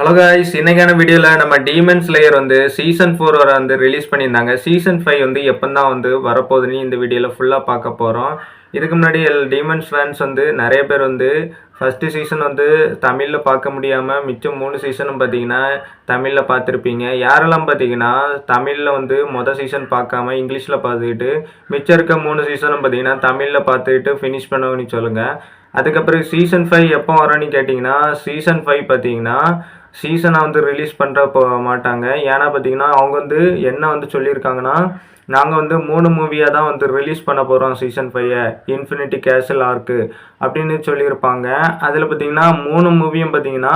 Hello guys இன்னைக்கான வீடியோவில் நம்ம டீமன் ஸ்லேயர் வந்து சீசன் ஃபோர் வர வந்து ரிலீஸ் பண்ணியிருந்தாங்க. சீசன் ஃபைவ் வந்து எப்போ தான் வந்து வரப்போகுதுன்னு இந்த வீடியோவில் ஃபுல்லாக பார்க்க போகிறோம் இதுக்கு முன்னாடி டீமன்ஸ் ஃபேன்ஸ் வந்து நிறைய பேர் வந்து ஃபஸ்ட்டு சீசன் வந்து தமிழில் பார்க்க முடியாமல் மிச்சம் மூணு சீசனும் பார்த்தீங்கன்னா தமிழில் பார்த்துருப்பீங்க. யாரெல்லாம் பார்த்தீங்கன்னா தமிழில் வந்து மொதல் சீசன் பார்க்காம இங்கிலீஷில் பார்த்துக்கிட்டு மிச்சம் இருக்க மூணு சீசனும் பார்த்தீங்கன்னா தமிழில் பார்த்துக்கிட்டு ஃபினிஷ் பண்ணணும்னு சொல்லுங்கள் அதுக்கப்புறம் சீசன் ஃபைவ் எப்போ வரோன்னு கேட்டிங்கன்னா சீசன் ஃபைவ் பார்த்தீங்கன்னா சீசனை வந்து ரிலீஸ் பண்ணுற போ மாட்டாங்க. ஏன்னா பார்த்தீங்கன்னா அவங்க வந்து என்ன வந்து சொல்லியிருக்காங்கன்னா நாங்கள் வந்து மூணு மூவியாக தான் வந்து ரிலீஸ் பண்ண போகிறோம் சீசன் ஃபைவை இன்ஃபினிட்டி கேசல் ஆர்க்கு அப்படின்னு சொல்லியிருப்பாங்க. அதில் பார்த்தீங்கன்னா மூணு மூவியும் பார்த்தீங்கன்னா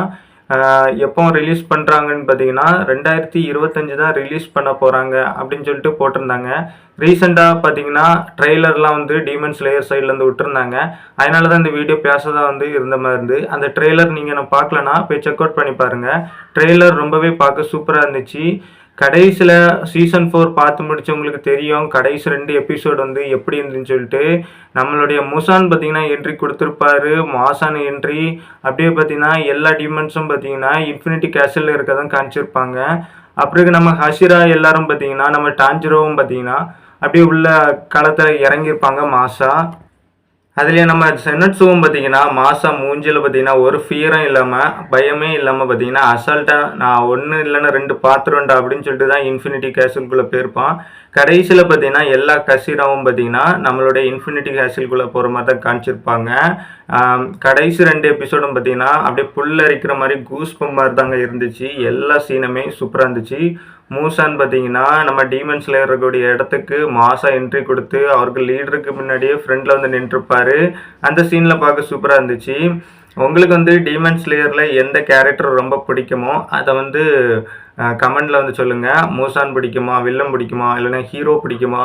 எப்போ ரிலீஸ் பண்ணுறாங்கன்னு பார்த்தீங்கன்னா ரெண்டாயிரத்தி இருபத்தஞ்சு தான் ரிலீஸ் பண்ண போகிறாங்க அப்படின்னு சொல்லிட்டு போட்டிருந்தாங்க. ரீசெண்டாக பார்த்தீங்கன்னா ட்ரெய்லர்லாம் வந்து டீமன்ஸ் லேயர் சைட்லேருந்து விட்டுருந்தாங்க. அதனால தான் இந்த வீடியோ பேசதான் வந்து இருந்த மாதிரி இருந்து. அந்த ட்ரெய்லர் நீங்கள் நான் பார்க்கலனா போய் செக் அவுட் பண்ணி பாருங்கள் ட்ரெய்லர் ரொம்பவே பார்க்க சூப்பராக இருந்துச்சு. கடைசியில் சீசன் ஃபோர் பார்த்து முடிச்சவங்களுக்கு தெரியும். கடைசி ரெண்டு எபிசோடு வந்து எப்படி இருந்துன்னு சொல்லிட்டு. நம்மளுடைய முசான் பார்த்தீங்கன்னா என்ட்ரி கொடுத்துருப்பாரு. மாசான் என்ட்ரி அப்படியே பார்த்தீங்கன்னா எல்லா டிமெண்ட்ஸும் பார்த்தீங்கன்னா இன்ஃபினிட்டி கேசலில் இருக்க தான் காமிச்சிருப்பாங்க. அப்புறம் நம்ம ஹஷிரா எல்லாரும் பார்த்தீங்கன்னா நம்ம டாஞ்சிரோவும் பார்த்தீங்கன்னா அப்படியே உள்ள களத்தில் இறங்கியிருப்பாங்க மாசா. அதுலேயே நம்ம செனட்ஸுவும் பார்த்தீங்கன்னா மாதம் மூஞ்சில் பார்த்தீங்கன்னா ஒரு ஃபியரும் இல்லாமல் பயமே இல்லாமல் பார்த்தீங்கன்னா அசால்ட்டாக நான் ஒன்று இல்லைன்னா ரெண்டு பாத்திரம்டா அப்படின்னு சொல்லிட்டு தான் இன்ஃபினிட்டி கேசல்குள்ளே போயிருப்பான். கடைசியில் பார்த்தீங்கன்னா எல்லா கசிராவும் பார்த்தீங்கன்னா நம்மளுடைய இன்ஃபினிட்டி கேசல்குள்ளே போகிற மாதிரி தான் காமிச்சிருப்பாங்க. கடைசி ரெண்டு எபிசோடும் பார்த்தீங்கன்னா அப்படியே புல்லரிக்கிற மாதிரி கூஸ் மாதிரி தாங்க இருந்துச்சு. எல்லா சீனுமே சூப்பராக இருந்துச்சு. மூசான் பார்த்தீங்கன்னா நம்ம டீமன் இருக்கக்கூடிய இடத்துக்கு மாசாக என்ட்ரி கொடுத்து அவருக்கு லீடருக்கு முன்னாடியே ஃப்ரண்டில் வந்து நின்றுருப்பாரு அந்த சீனில் பார்க்க சூப்பராக இருந்துச்சு. உங்களுக்கு வந்து டீமன் ஸ்லேயரில் எந்த கேரக்டர் ரொம்ப பிடிக்குமோ அதை வந்து கமெண்டில் வந்து சொல்லுங்கள் மூசான் பிடிக்குமா வில்லம் பிடிக்குமா இல்லைன்னா ஹீரோ பிடிக்குமா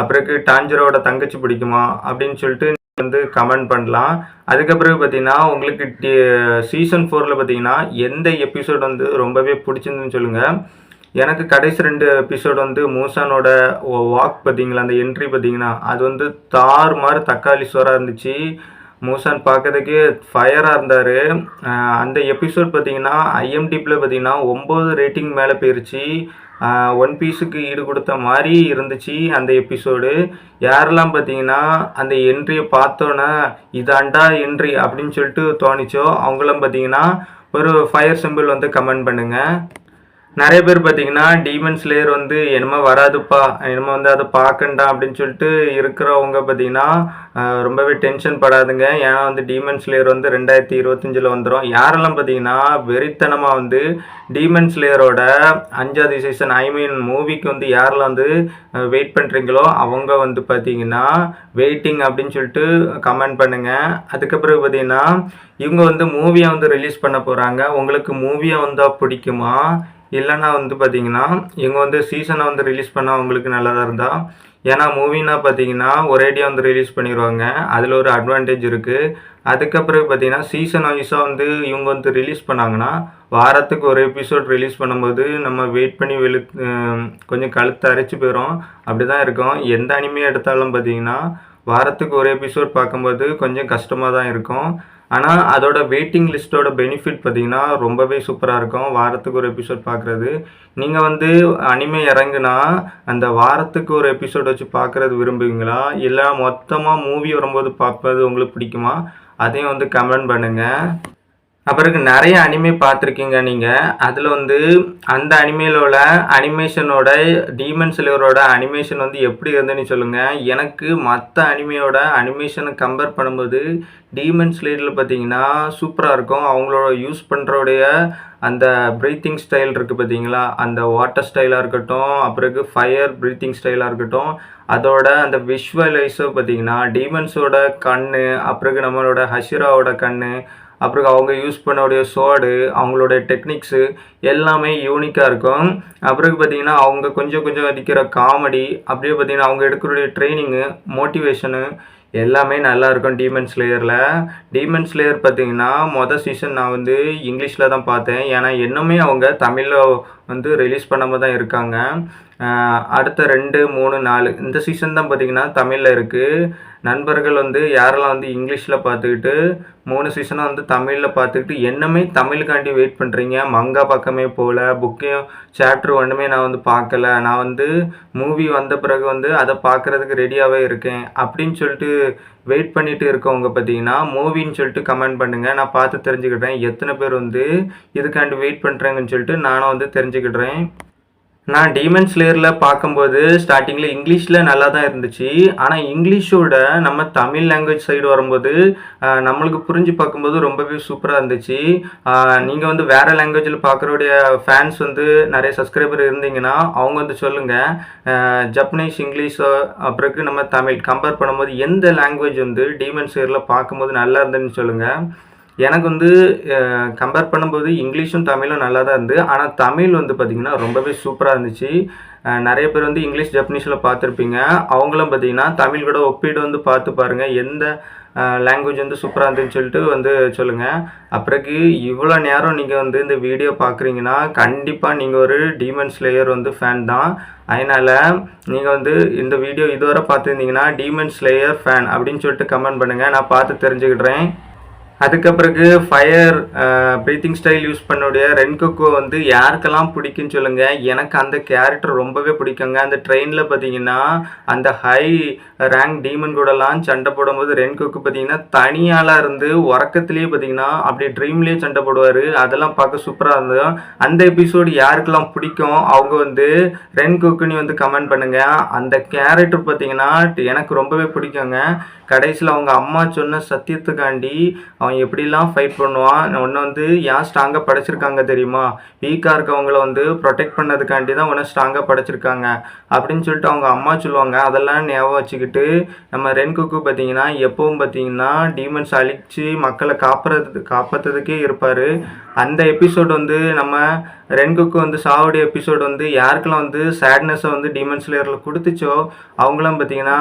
அப்புறக்கு டாஞ்சரோட தங்கச்சி பிடிக்குமா அப்படின்னு சொல்லிட்டு வந்து கமெண்ட் பண்ணலாம். அதுக்கப்புறம் பார்த்தீங்கன்னா உங்களுக்கு சீசன் ஃபோரில் பார்த்தீங்கன்னா எந்த எபிசோட் வந்து ரொம்பவே பிடிச்சிருந்துன்னு சொல்லுங்கள் எனக்கு கடைசி ரெண்டு எபிசோடு வந்து மூசானோட வாக் பார்த்தீங்களா அந்த என்ட்ரி பார்த்தீங்கன்னா அது வந்து தார் மாதிரி தக்காளி சோறாக இருந்துச்சு. மூசான் பார்க்கறதுக்கே ஃபயராக இருந்தார். அந்த எபிசோட் பார்த்தீங்கன்னா ஐஎம்டிபியில் பார்த்தீங்கன்னா ஒம்பது ரேட்டிங் மேலே போயிருச்சு. ஒன் பீஸுக்கு ஈடு கொடுத்த மாதிரி இருந்துச்சு அந்த எபிசோடு யாரெல்லாம் பார்த்தீங்கன்னா அந்த என்ட்ரியை பார்த்தோன்னே இதாண்டா என்ட்ரி அப்படின்னு சொல்லிட்டு தோணிச்சோ அவங்களாம் பார்த்தீங்கன்னா ஒரு ஃபயர் சிம்பிள் வந்து கமெண்ட் பண்ணுங்கள் நிறைய பேர் பார்த்தீங்கன்னா டீமன் ஸ்லேயர் வந்து என்னமோ வராதுப்பா என்னமோ வந்து அதை பார்க்கண்டா அப்படின்னு சொல்லிட்டு இருக்கிறவங்க பார்த்தீங்கன்னா ரொம்பவே டென்ஷன் படாதுங்க. ஏன்னா வந்து டீமன் ஸ்லேயர் வந்து ரெண்டாயிரத்தி இருபத்தஞ்சில் வந்துடும் யாரெல்லாம் பார்த்தீங்கன்னா வெறித்தனமாக வந்து டீமன் ஸ்லேயரோட அஞ்சாவது சீசன் ஐ மீன் மூவிக்கு வந்து யாரெல்லாம் வந்து வெயிட் பண்ணுறீங்களோ அவங்க வந்து பார்த்தீங்கன்னா வெயிட்டிங் அப்படின்னு சொல்லிட்டு கமெண்ட் பண்ணுங்கள் அதுக்கப்புறம் பார்த்தீங்கன்னா இவங்க வந்து மூவியை வந்து ரிலீஸ் பண்ண போகிறாங்க உங்களுக்கு மூவியை வந்தால் பிடிக்குமா? இல்லைன்னா வந்து பார்த்தீங்கன்னா இவங்க வந்து சீசனை வந்து ரிலீஸ் பண்ணால் உங்களுக்கு நல்லதாக இருந்தால் ஏன்னா மூவினா பார்த்தீங்கன்னா ஒரேடியாக வந்து ரிலீஸ் பண்ணிடுவாங்க அதில் ஒரு அட்வான்டேஜ் இருக்குது அதுக்கப்புறம் பார்த்தீங்கன்னா சீசன் வைஸாக வந்து இவங்க வந்து ரிலீஸ் பண்ணாங்கன்னா வாரத்துக்கு ஒரு எபிசோட் ரிலீஸ் பண்ணும்போது நம்ம வெயிட் பண்ணி வெளு கொஞ்சம் கழுத்து அரைச்சி போயிடும் அப்படி தான் இருக்கும். எந்த அனிமே எடுத்தாலும் பார்த்தீங்கன்னா வாரத்துக்கு ஒரு எபிசோட் பார்க்கும்போது கொஞ்சம் கஷ்டமாக தான் இருக்கும். ஆனால் அதோட வெயிட்டிங் லிஸ்ட்டோட பெனிஃபிட் பார்த்தீங்கன்னா ரொம்பவே சூப்பராக இருக்கும். வாரத்துக்கு ஒரு எபிசோட் பார்க்குறது. நீங்கள் வந்து அனிமே இறங்குனா அந்த வாரத்துக்கு ஒரு எபிசோட் வச்சு பார்க்குறது விரும்புவீங்களா? இல்லை மொத்தமாக மூவி வரும்போது பார்ப்பது உங்களுக்கு பிடிக்குமா? அதையும் வந்து கமெண்ட் பண்ணுங்கள் அப்புறம் நிறைய அனிமே பார்த்துருக்கீங்க நீங்கள் அதில் வந்து அந்த அனிமேலோட அனிமேஷனோட டீமன் சிலவரோட அனிமேஷன் வந்து எப்படி இருந்துன்னு சொல்லுங்கள் எனக்கு மற்ற அனிமையோட அனிமேஷனை கம்பேர் பண்ணும்போது டீமன் ஸ்லேடில் பார்த்தீங்கன்னா சூப்பராக இருக்கும். அவங்களோட யூஸ் பண்ணுறோடைய அந்த ப்ரீத்திங் ஸ்டைல் இருக்குது பார்த்தீங்களா? அந்த வாட்டர் ஸ்டைலாக இருக்கட்டும் அப்புறக்கு ஃபயர் ப்ரீத்திங் ஸ்டைலாக இருக்கட்டும். அதோட அந்த விஷுவலைஸோ பார்த்தீங்கன்னா டீமன்ஸோட கண் அப்புறக்கு நம்மளோட ஹஷிராவோட கண் அப்புறம் அவங்க யூஸ் பண்ணக்கூடிய சோடு அவங்களோட டெக்னிக்ஸு எல்லாமே யூனிக்காக இருக்கும். அப்புறம் பார்த்தீங்கன்னா அவங்க கொஞ்சம் கொஞ்சம் அடிக்கிற காமெடி அப்படியே பார்த்தீங்கன்னா அவங்க எடுக்கக்கூடிய ட்ரைனிங்கு மோட்டிவேஷனு எல்லாமே நல்லா இருக்கும் டீமன் ஸ்லேயரில் டீமன் ஸ்லேயர் பார்த்தீங்கன்னா மொதல் சீசன் நான் வந்து இங்கிலீஷில் தான் பார்த்தேன். ஏன்னா இன்னுமே அவங்க தமிழில் வந்து ரிலீஸ் பண்ணாமல் தான் இருக்காங்க. அடுத்த ரெண்டு மூணு நாலு இந்த சீசன் தான் பார்த்தீங்கன்னா தமிழில் இருக்குது நண்பர்கள் வந்து யாரெல்லாம் வந்து இங்கிலீஷில் பார்த்துக்கிட்டு மூணு சீசனாக வந்து தமிழில் பார்த்துக்கிட்டு என்னமே தமிழுக்காண்டி வெயிட் பண்ணுறீங்க மங்கா பக்கமே போகல புக்கையும் சாப்டர் ஒன்றுமே நான் வந்து பார்க்கல. நான் வந்து மூவி வந்த பிறகு வந்து அதை பார்க்குறதுக்கு ரெடியாகவே இருக்கேன். அப்படின்னு சொல்லிட்டு வெயிட் பண்ணிட்டு இருக்கவங்க பார்த்தீங்கன்னா மூவின்னு சொல்லிட்டு கமெண்ட் பண்ணுங்கள் நான் பார்த்து தெரிஞ்சுக்கிட்டேன் எத்தனை பேர் வந்து இதுக்காண்டி வெயிட் பண்ணுறாங்கன்னு சொல்லிட்டு நானும் வந்து தெரிஞ்சுக்கிடுறேன். நான் டீமன் ஸ்லேயரில் பார்க்கும்போது ஸ்டார்டிங்கில் இங்கிலீஷில் நல்லா தான் இருந்துச்சு. ஆனால் இங்கிலீஷோட நம்ம தமிழ் லாங்குவேஜ் சைடு வரும்போது நம்மளுக்கு புரிஞ்சு பார்க்கும்போது ரொம்பவே சூப்பராக இருந்துச்சு. நீங்கள் வந்து வேறு லாங்குவேஜில் பார்க்குறோடைய ஃபேன்ஸ் வந்து நிறைய சப்ஸ்கிரைபர் இருந்தீங்கன்னா அவங்க வந்து சொல்லுங்கள் ஜப்பனீஸ் இங்கிலீஷோ அப்புறக்கு நம்ம தமிழ் கம்பேர் பண்ணும்போது எந்த லாங்குவேஜ் வந்து டீமன் ஸ்லேயரில் பார்க்கும்போது நல்லா இருந்துன்னு சொல்லுங்கள் எனக்கு வந்து கம்பேர் பண்ணும்போது இங்கிலீஷும் தமிழும் நல்லா தான் இருந்து ஆனால் தமிழ் வந்து பார்த்திங்கன்னா ரொம்பவே சூப்பராக இருந்துச்சு. நிறைய பேர் வந்து இங்கிலீஷ் ஜப்பனீஸில் பார்த்துருப்பீங்க அவங்களும் பார்த்தீங்கன்னா தமிழ் கூட ஒப்பீடு வந்து பார்த்து பாருங்கள் எந்த லாங்குவேஜ் வந்து சூப்பராக இருந்துன்னு சொல்லிட்டு வந்து சொல்லுங்கள் அப்புறக்கு இவ்வளோ நேரம் நீங்கள் வந்து இந்த வீடியோ பார்க்குறீங்கன்னா கண்டிப்பாக நீங்கள் ஒரு டீமன் ஸ்லேயர் வந்து ஃபேன் தான். அதனால் நீங்கள் வந்து இந்த வீடியோ இதுவரை பார்த்துருந்தீங்கன்னா டீமன் ஸ்லேயர் ஃபேன் அப்படின்னு சொல்லிட்டு கமெண்ட் பண்ணுங்கள் நான் பார்த்து தெரிஞ்சுக்கிடுறேன். அதுக்கப்புறகு ஃபயர் ப்ரீத்திங் ஸ்டைல் யூஸ் பண்ணுடைய ரென்கோக்கோ வந்து யாருக்கெல்லாம் பிடிக்குன்னு சொல்லுங்கள் எனக்கு அந்த கேரக்டர் ரொம்பவே பிடிக்குங்க. அந்த ட்ரெயினில் பார்த்தீங்கன்னா அந்த ஹை ரேங்க் டீமன் கூடலாம் சண்டை போடும்போது ரென்கோக்கு பார்த்தீங்கன்னா தனியாளாக இருந்து உறக்கத்துலேயே பார்த்தீங்கன்னா அப்படி ட்ரீம்லேயே சண்டை போடுவார். அதெல்லாம் பார்க்க சூப்பராக இருந்தது. அந்த எபிசோடு யாருக்கெல்லாம் பிடிக்கும் அவங்க வந்து ரென்கோக்குன்னு வந்து கமெண்ட் பண்ணுங்கள் அந்த கேரக்டர் பார்த்தீங்கன்னா எனக்கு ரொம்பவே பிடிக்குங்க. கடைசியில் அவங்க அம்மா சொன்ன சத்தியத்துக்காண்டி அவன் எப்படிலாம் ஃபைட் பண்ணுவான்? ஒன்று வந்து ஏன் ஸ்ட்ராங்காக படைச்சிருக்காங்க தெரியுமா? வீக்காக இருக்கவங்கள வந்து ப்ரொடெக்ட் பண்ணதுக்காண்டி தான் ஒன்று ஸ்ட்ராங்காக படைச்சிருக்காங்க. அப்படின்னு சொல்லிட்டு அவங்க அம்மா சொல்லுவாங்க. அதெல்லாம் ஞாபகம் வச்சுக்கிட்டு நம்ம ரென்குக்கு பார்த்தீங்கன்னா எப்பவும் பார்த்தீங்கன்னா டீமன்ஸ் அழிச்சு மக்களை காப்புறது காப்பாற்றுறதுக்கே இருப்பார். அந்த எபிசோட் வந்து நம்ம ரென்குக்கு வந்து சாவுடைய எபிசோட் வந்து யாருக்கெல்லாம் வந்து சேட்னஸை வந்து டிமன்ஸ் ஸ்லேயரில் கொடுத்துச்சோ அவங்களாம் பார்த்தீங்கன்னா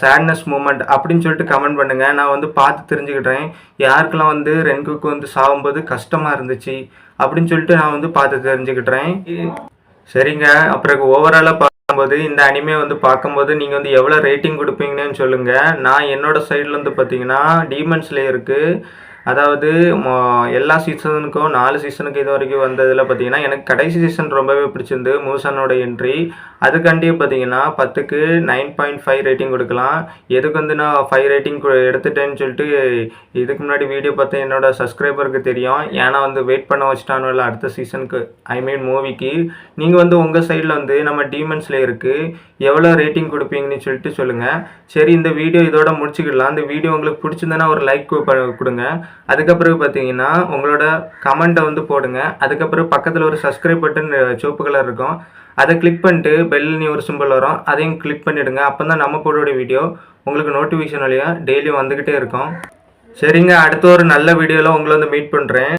சேட்னஸ் மூமெண்ட் அப்படின்னு சொல்லிட்டு கமெண்ட் பண்ணுங்கள் நான் வந்து பார்த்து தெரிஞ்சுக்கிட்டேன். யாருக்கெல்லாம் வந்து ரென்குக்கு வந்து சாகும்போது கஷ்டமாக இருந்துச்சு அப்படின்னு சொல்லிட்டு நான் வந்து பார்த்து தெரிஞ்சுக்கிட்டேன். சரிங்க. அப்புறம் ஓவராலாக பார்க்கும்போது இந்த அனிமே வந்து பார்க்கும்போது நீங்கள் வந்து எவ்வளோ ரேட்டிங் கொடுப்பீங்கன்னு சொல்லுங்கள் நான் என்னோட சைடில் வந்து பார்த்தீங்கன்னா டீமன்ஸ் லேயருக்கு அதாவது எல்லா சீசனுக்கும் நாலு சீசனுக்கு இது வரைக்கும் வந்ததில் பார்த்தீங்கன்னா எனக்கு கடைசி சீசன் ரொம்பவே பிடிச்சிருந்து மூசனோட என்ட்ரி அதுக்காண்டியே பார்த்தீங்கன்னா பத்துக்கு நைன் பாயிண்ட் ஃபைவ் ரேட்டிங் கொடுக்கலாம். எதுக்கு வந்து நான் ஃபைவ் ரேட்டிங் எடுத்துட்டேன்னு சொல்லிட்டு இதுக்கு முன்னாடி வீடியோ பார்த்து என்னோட சப்ஸ்கிரைபருக்கு தெரியும். ஏன்னா வந்து வெயிட் பண்ண வச்சுட்டானுல அடுத்த சீசனுக்கு ஐ மீன் மூவிக்கு நீங்கள் வந்து உங்கள் சைடில் வந்து நம்ம டீமன்ஸில் இருக்குது எவ்வளோ ரேட்டிங் கொடுப்பீங்கன்னு சொல்லிட்டு சொல்லுங்கள் சரி இந்த வீடியோ இதோட முடிச்சுக்கிடலாம். இந்த வீடியோ உங்களுக்கு பிடிச்சிருந்தேன்னா ஒரு லைக் கொடுங்க. அதுக்கப்புறம் பார்த்தீங்கன்னா உங்களோட கமெண்ட்டை வந்து போடுங்க. அதுக்கப்புறம் பக்கத்தில் ஒரு சப்ஸ்கிரைப் பட்டன் சிவப்பு கலர் இருக்கும். அதை கிளிக் பண்ணிட்டு பெல்லுன்னு ஒரு சிம்பிள் வரும். அதையும் கிளிக் பண்ணிவிடுங்க அப்போ தான் நம்ம போடோட வீடியோ உங்களுக்கு நோட்டிஃபிகேஷன் வழியாக டெய்லியும் வந்துக்கிட்டே இருக்கும். சரிங்க அடுத்த ஒரு நல்ல வீடியோவில் உங்களை வந்து மீட் பண்ணுறேன்